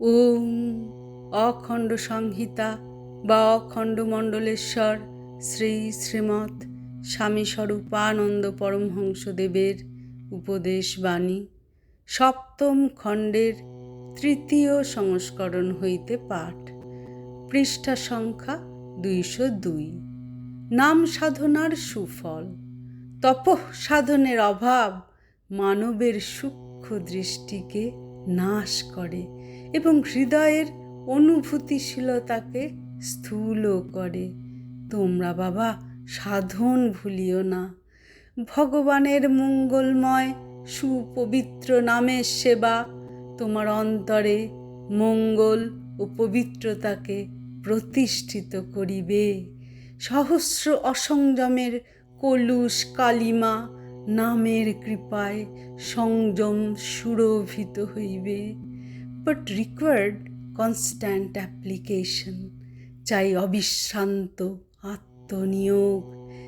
ওম অখণ্ড সংহিতা বা অখণ্ড মণ্ডলেশ্বর শ্রী শ্রীমৎ স্বামী স্বরূপানন্দ পরমহংসদেবের উপদেশ বাণী সপ্তম খণ্ডের তৃতীয় সংস্করণ হইতে পাঠ। পৃষ্ঠা সংখ্যা দুইশো দুই। নাম সাধনার সুফল। তপঃ সাধনের অভাব মানবের সূক্ষ্ম দৃষ্টিকে নাশ করে এবং হৃদয়ের অনুভূতিশীলতাকে স্থূল করে। তোমরা বাবা, সাধন ভুলিও না। ভগবানের মঙ্গলময়, সুপবিত্র নামের সেবা তোমার অন্তরে মঙ্গল ও পবিত্রতাকে প্রতিষ্ঠিত করিবে। সহস্র অসংযমের কলুষ কালিমা নামের কৃপায় সংযম সুরভিত হইবে। বাট রিকোয়ার্ড কনস্ট্যান্ট অ্যাপ্লিকেশন চাই অবিশ্রান্ত আত্মনিয়োগ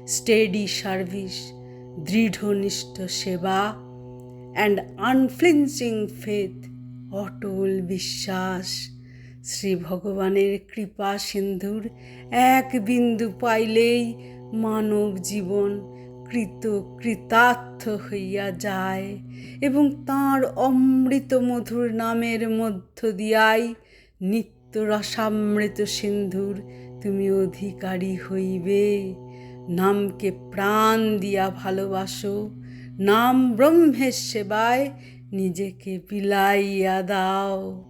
স্টেডি সার্ভিস দৃঢ়নিষ্ঠ সেবা অ্যান্ড আনফ্লিঞ্চিং ফেথ অটল বিশ্বাস। শ্রী ভগবানের কৃপা সিন্ধুর এক বিন্দু পাইলেই মানব জীবন কৃত কৃতার্থ হইয়া যায় এবং তাঁর অমৃত মধুর নামের মধ্য দিয়াই নিত্য রসামৃত সিন্ধুর তুমি অধিকারী হইবে। নামকে প্রাণ দিয়া ভালোবাসো, নাম ব্রহ্মের সেবায় নিজেকে বিলাইয়া দাও।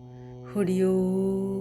হরি ওম।